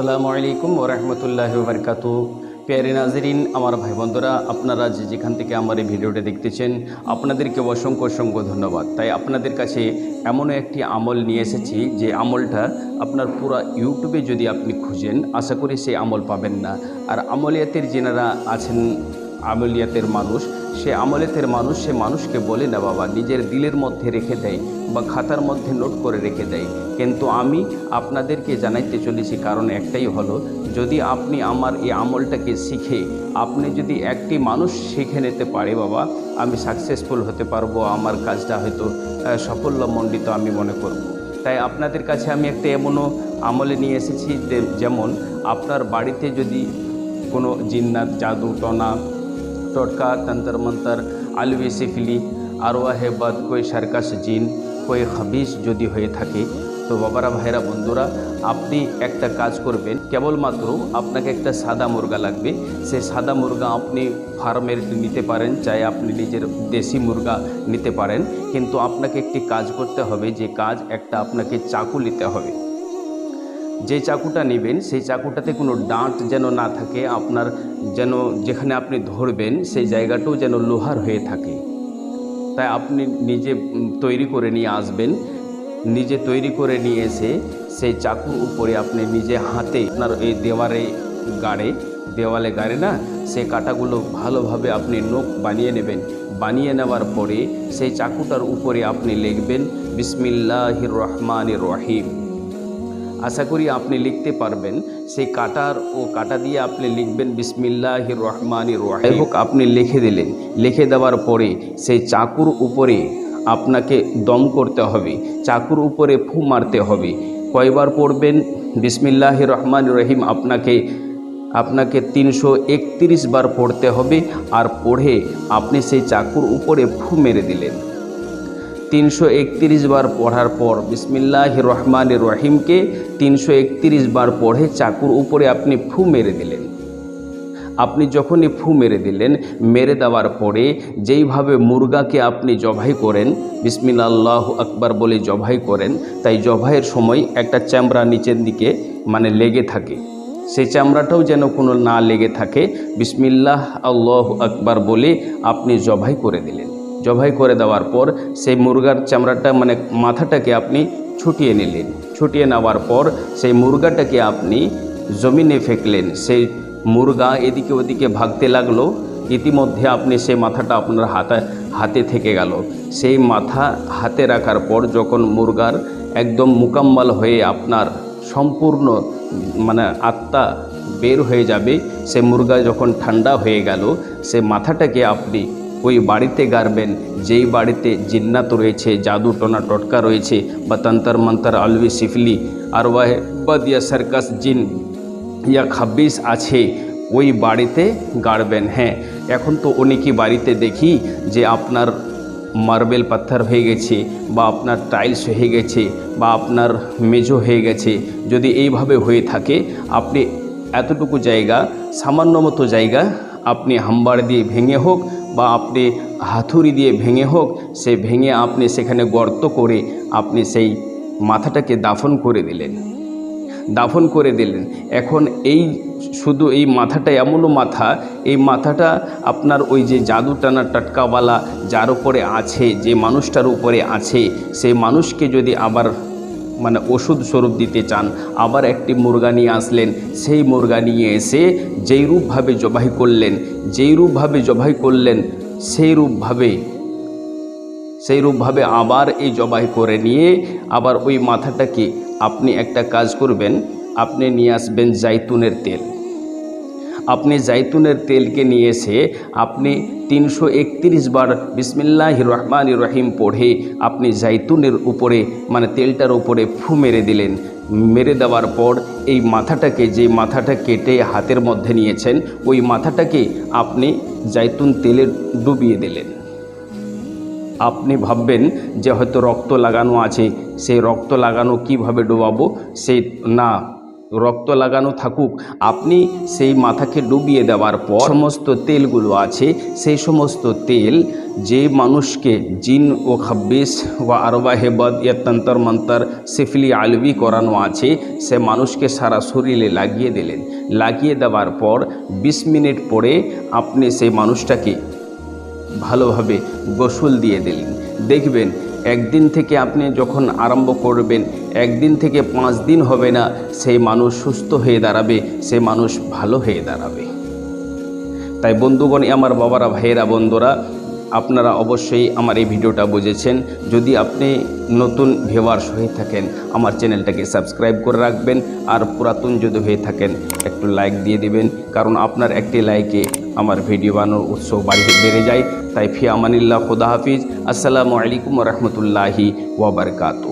আসসালামু আলাইকুম ওরহমতুল্লাহ বরকাত পেয়ারে নাজরিন, আমার ভাই বন্ধুরা, আপনারা যে যেখান থেকে আমার এই ভিডিওটা দেখতেছেন, আপনাদেরকে অসংখ্য অসংখ্য ধন্যবাদ। তাই আপনাদের কাছে এমন একটি আমল নিয়ে এসেছি যে আমলটা আপনার পুরো ইউটিউবে যদি আপনি খুঁজেন, আশা করি সেই আমল পাবেন না। আর আমলিয়াতের যেনারা আছেন, আমলিয়াতের মানুষ সে আমলেতের মানুষ, সে মানুষকে বলে না বাবা, নিজের দিলের মধ্যে রেখে দেয় বা খাতার মধ্যে নোট করে রেখে দেয় কিন্তু আমি আপনাদেরকে জানাইতে চলেছি, কারণ একটাই হলো, যদি আপনি আমার এই আমলটাকে শিখে, আপনি যদি একটি মানুষ শিখে নিতে পারে বাবা, আমি সাকসেসফুল হতে পারব, আমার কাজটা হয়তো সাফল্যমণ্ডিত আমি মনে করব। তাই আপনাদের কাছে আমি একটা এমনও আমলে নিয়ে এসেছি যেমন আপনার বাড়িতে যদি কোনো জিন্নাত, জাদু, টনা টোটকা তন্তর, মন্তর আলবি সিফলি আরওয়া হেবাদ কই সার্কাস জিন, কই খাবিস যদি হয়ে থাকে। তো বাবারা ভাইরা বন্ধুরা, আপনি একটা কাজ করবেন। কেবলমাত্র আপনাকে একটা সাদা মুরগা লাগবে। সেই সাদা মুরগা আপনি ফার্মের নিতে পারেন, চাই আপনি নিজের দেশি মুরগা নিতে পারেন। কিন্তু আপনাকে একটি কাজ করতে হবে, যে কাজ একটা আপনাকে চাকু নিতে হবে। যে চাকুটা নেবেন, সেই চাকুটাতে কোনো ডাঁট যেন না থাকে, আপনার যেন যেখানে আপনি ধরবেন, সেই জায়গাটাও যেন লোহার হয়ে থাকে। তাই আপনি নিজে তৈরি করে নিয়ে আসবেন। নিজে তৈরি করে নিয়ে এসে সেই চাকুর উপরে আপনি নিজে হাতে আপনার এই দেওয়ারে গাড়ে, দেওয়ালে গাড়ে না, সেই কাটাগুলো ভালোভাবে আপনি নখ বানিয়ে নেবেন। বানিয়ে নেওয়ার পরে সেই চাকুটার উপরে আপনি লিখবেন, বিসমিল্লাহির রহমানির রহিম। আশা করি আপনি লিখতে পারবেন। সেই কাটার ও কাটা দিয়ে আপনি লিখবেন বিসমিল্লাহ রহমানি রহিম। হোক, আপনি লিখে দিলেন। লিখে দেওয়ার পরে সেই চাকুর উপরে আপনাকে দম করতে হবে। চাকুর উপরে ফু মারতে হবে। কয়বার পড়বেন? বিসমিল্লাহ রহমান রহিম। আপনাকে আপনাকে তিনশো একত্রিশ বার পড়তে হবে। আর পড়ে আপনি সেই চাকুর উপরে ফু মেরে দিলেন। তিনশো একত্রিশ বার পড়ার পর বিসমিল্লাহ রহমান রহিমকে তিনশো একত্রিশ বার পড়ে চাকুর উপরে আপনি ফু মেরে দিলেন। আপনি যখনই ফু মেরে দিলেন, মেরে দেওয়ার পরে যেইভাবে মুরগাকে আপনি জবাই করেন বিসমিল্লাহ আকবার বলে জবাই করেন, তাই জবাইয়ের সময় একটা চামড়া নিচের দিকে মানে লেগে থাকে। সেই চামড়াটাও যেন কোনো না লেগে থাকে, বিসমিল্লাহ আল্লাহ আকবার বলে আপনি জবাই করে দিলেন। জবাই করে দেওয়ার পর সেই মুরগার চামড়াটা মানে মাথাটাকে আপনি ছুটিয়ে নিলেন। ছুটিয়ে নেওয়ার পর সেই মুরগাটাকে আপনি জমিনে ফেকলেন। সেই মুরগা এদিকে ওদিকে ভাগতে লাগল। ইতিমধ্যে আপনি সেই মাথাটা আপনার হাতে হাতে থেকে গেল। সেই মাথা হাতে রাখার পর যখন মুরগার একদম মুকাম্মাল হয়ে আপনার সম্পূর্ণ মানে আত্মা বের হয়ে যাবে সে মুরগা যখন ঠান্ডা হয়ে গেল সে মাথাটাকে আপনি ওই বাড়িতে গাড়বেন যেই বাড়িতে জিন্নাত রয়েছে, জাদু টোনা টটকা রয়েছে, বা তন্তর মন্তর আলবি সিফলি, আর ওয়াহবাদ ইয়া সার্কাস জিন ইয়া খাব্বিস আছে, ওই বাড়িতে গাড়বেন হ্যাঁ এখন তো অনেকই বাড়িতে দেখি যে আপনার মার্বেল পাথর হয়ে গেছে, বা আপনার টাইলস হয়ে গেছে, বা আপনার মেজো হয়ে গেছে। যদি এইভাবে হয়ে থাকে, আপনি এতটুকু জায়গা, সামান্য মতো জায়গা, আপনি হাম্বার দিয়ে ভেঙে হোক বা আপনি হাতুড়ি দিয়ে ভেঙে হোক, সে ভেঙে আপনি সেখানে গর্ত করে আপনি সেই মাথাটাকে দাফন করে দিলেন। দাফন করে দিলেন। এখন এই শুধু এই মাথাটা এমনও মাথা, এই মাথাটা আপনার ওই যে জাদু টানা টাটকাওয়ালা যার উপরে আছে, যে মানুষটার উপরে আছে, সেই মানুষকে যদি আবার মানে ওষুধ স্বরূপ দিতে চান। আবার একটি মুরগা নিয়ে আসলেন। সেই মুরগা নিয়ে এসে যেই রূপভাবে জবাই করলেন যেই রূপভাবে জবাই করলেন সেই রূপভাবে সেই রূপভাবে আবার এই জবাই করে নিয়ে আবার ওই মাথাটাকে আপনি একটা কাজ করবেন। আপনি নিয়ে আসবেন জাইতুনের তেল। আপনি জাইতুনের তেলকে নিয়ে এসে আপনি তিনশো একত্রিশ বার বিসমিল্লাহ রহমান রহিম পড়ে আপনি জাইতুনের উপরে মানে তেলটার উপরে ফু মেরে দিলেন। মেরে দেওয়ার পর এই মাথাটাকে, যে মাথাটা কেটে হাতের মধ্যে নিয়েছেন, ওই মাথাটাকে আপনি জাইতুন তেলে ডুবিয়ে দিলেন। আপনি ভাববেন যে হয়তো রক্ত লাগানো আছে, সেই রক্ত লাগানো কীভাবে ডোবাবো? সেই না রক্ত লাগানো থাকুক, আপনি সেই মাথাকে ডুবিয়ে দেওয়ার পর সমস্ত তেলগুলো আছে, সেই সমস্ত তেল যে মানুষকে জিন ও খাব্বিস বা আরবা হেবদ ইয়া মন্তর সিফলি আলবি করানো আছে, সে মানুষকে সারা শরীরে লাগিয়ে দিলেন। লাগিয়ে দেওয়ার পর বিশ মিনিট পরে আপনি সেই মানুষটাকে ভালোভাবে গোসল দিয়ে দিলেন। দেখবেন একদিন থেকে আপনি যখন আরম্ভ করবেন, একদিন থেকে পাঁচ দিন হবে না, সেই মানুষ সুস্থ হয়ে দাঁড়াবে, সে মানুষ ভালো হয়ে দাঁড়াবে। তাই বন্ধুগণ, আমার বাবারা, ভাইয়েরা, বন্ধুরা, আপনারা অবশ্যই আমার এই ভিডিওটা বুঝেছেন। যদি আপনি নতুন ভিউয়ার্স হয়ে থাকেন, আমার চ্যানেলটাকে সাবস্ক্রাইব করে রাখবেন আর পুরাতন যদি হয়ে থাকেন, একটু লাইক দিয়ে দিবেন। কারণ আপনার একটি লাইকে আমার ভিডিও বানানোর উৎসব বাড়ি বেড়ে যায়। তাই ফি আমানিল্লাহ খুদা হাফিজ। আসসালামু আলাইকুম রহমতুল্লাহি ওয়াবারকাতু